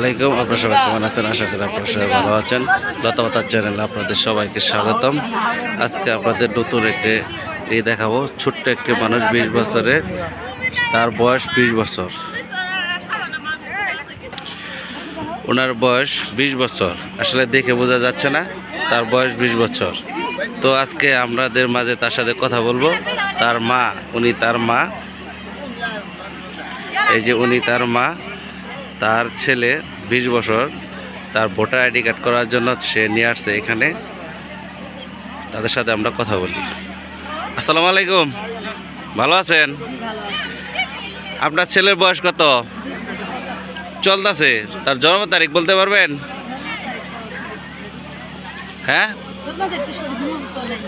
আসসালামাইকুম আপনারা সবাই কেমন আছেন? আশা করি আপনারা সবাই ভালো আছেন। লতাপাতার চ্যানেলে আপনাদের সবাইকে স্বাগতম। আজকে আপনাদের নতুন একটি এই দেখাবো, ছোট্ট একটি মানুষ বিশ বছরে তার বয়স বিশ বছর। ওনার বয়স বিশ বছর। আসলে দেখে বোঝা যাচ্ছে না, তার বয়স বিশ বছর। তো আজকে আমাদের মাঝে তার সাথে কথা বলব। তার মা, উনি তার মা। এই যে উনি তার মা তার ছেলে বিশ বছর তার ভোটার আইডি কার্ড করার জন্য সে নিয়ে আসছে এখানে। তাদের সাথে আমরা কথা বলি। আসসালামু আলাইকুম। ভালো আছেন? আপনার ছেলের বয়স কত? চলতেছে। তার জন্ম তারিখ বলতে পারবেন? হ্যাঁ?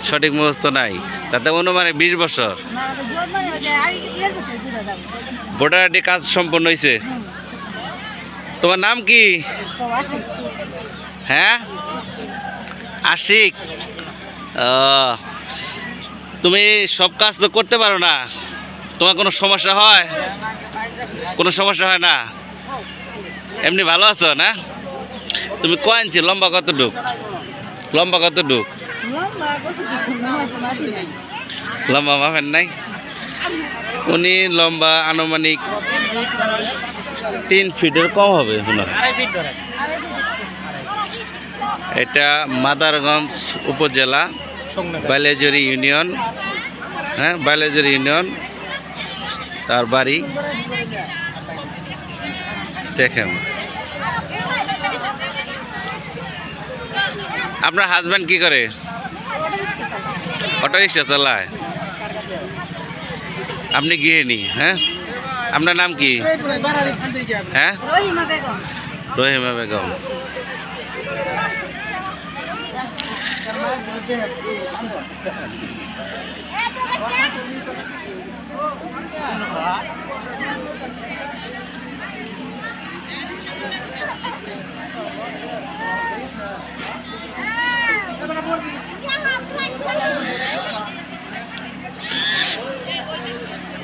সঠিক মুহূর্ত নাই। তাতে অনুমানে বিশ বছর। ভোটার আইডি কাজ সম্পন্ন হয়েছে তোমার নাম কি? হ্যাঁ? আশিক। তুমি সব কাজ তো করতে পারো না। তোমার কোনো সমস্যা হয়? কোনো সমস্যা হয় না? এমনি ভালো আছো, না? তুমি কয় ইঞ্চি, লম্বা কতটুক? লম্বা কতটুক? লম্বা মাপেন নাই? উনি লম্বা, আনুমানিক তিন ফিটের কম হবে মনে এটা মাদারগঞ্জ উপজেলা বাইলেজরি ইউনিয়ন হ্যাঁ বাইলেজরি ইউনিয়ন তার বাড়ি। দেখেন। আপনার হাজব্যান্ড কি করে? অটো রিক্সা চালায়। আপনি গিয়ে গৃহিণী হ্যাঁ? আপনার নাম কি? হ্যাঁ? রহিমা বেগম।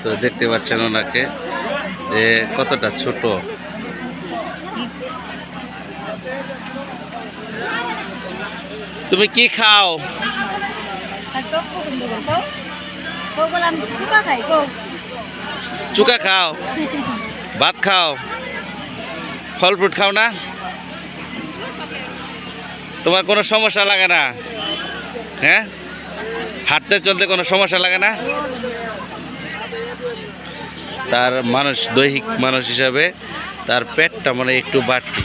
তো দেখতে পাচ্ছেন ওনাকে। যে কতটা ছোট? তুমি কি খাও? চুকা খাও। ভাত খাও। ফল ফ্রুট খাও না? তোমার কোনো সমস্যা লাগে না? হ্যাঁ? হাঁটতে চলতে কোনো সমস্যা লাগে না? তার মানুষ, দৈহিক মানুষ হিসাবে তার পেটটা মানে একটু বাড়তি।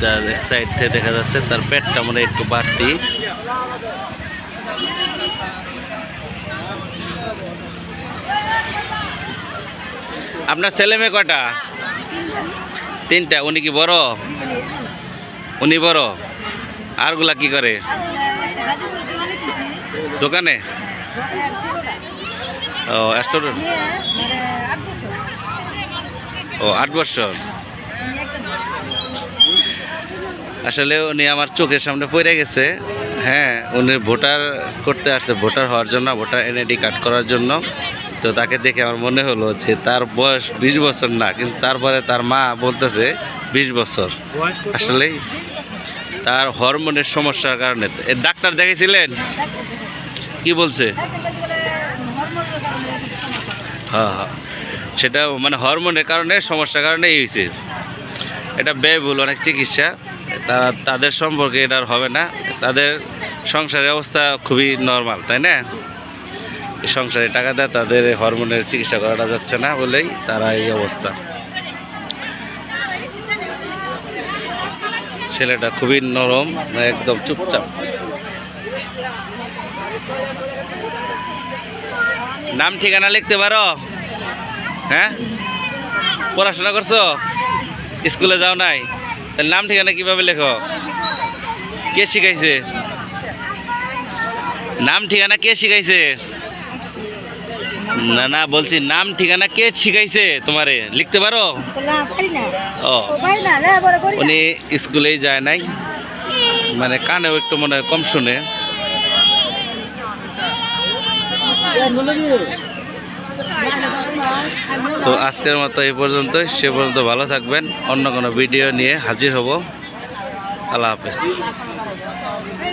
যার এক সাইড থেকে দেখা যাচ্ছে তার পেটটা মানে একটু বাড়তি। আপনার ছেলে মেয়ে কটা তিনটা। উনি কি বড়? উনি বড়। আরগুলা কি করে? দোকানে? ও ও, আট বছর। আসলে উনি আমার চোখের সামনে পড়ে গেছে। হ্যাঁ উনি ভোটার করতে আসছে, ভোটার হওয়ার জন্য, ভোটার এনআইডি কার্ড করার জন্য। তো তাকে দেখে আমার মনে হলো যে তার বয়স বিশ বছর না, কিন্তু তারপরে তার মা বলতেছে বিশ বছর। আসলেই তার হরমোনের সমস্যার কারণে। ডাক্তার দেখেছিলেন কি বলছে? হ্যাঁ হ্যাঁ। সেটা মানে হরমোনের কারণে, সমস্যার কারণে এই হয়েছে। এটা ব্যয়বহুল অনেক চিকিৎসা। তারা তাদের সম্পর্কে এটা হবে না। তাদের সংসারের অবস্থা খুবই নর্মাল তাই না? সংসারে টাকা দেয়, তাদের হরমোনের চিকিৎসা করাটা যাচ্ছে না বলেই তারা এই অবস্থা। ছেলেটা খুবই নরম, একদম চুপচাপ। নাম ঠিকানা লিখতে পারো? হ্যাঁ? পড়াশোনা করছ? স্কুলে যাও নাই? তাহলে নাম ঠিকানা কীভাবে লেখো? কে শিখাইছে? নাম ঠিকানা কে শিখাইছে? না না, বলছি, নাম ঠিকানা কে শিখাইছে তোমারে? লিখতে পারো? উনি স্কুলেই যায় নাই। মানে কানেও একটু মনে কম শুনে। তো আজকের মতো এই পর্যন্ত সে পর্যন্ত ভালো থাকবেন। অন্য কোনো ভিডিও নিয়ে হাজির হব। আল্লাহ হাফেজ।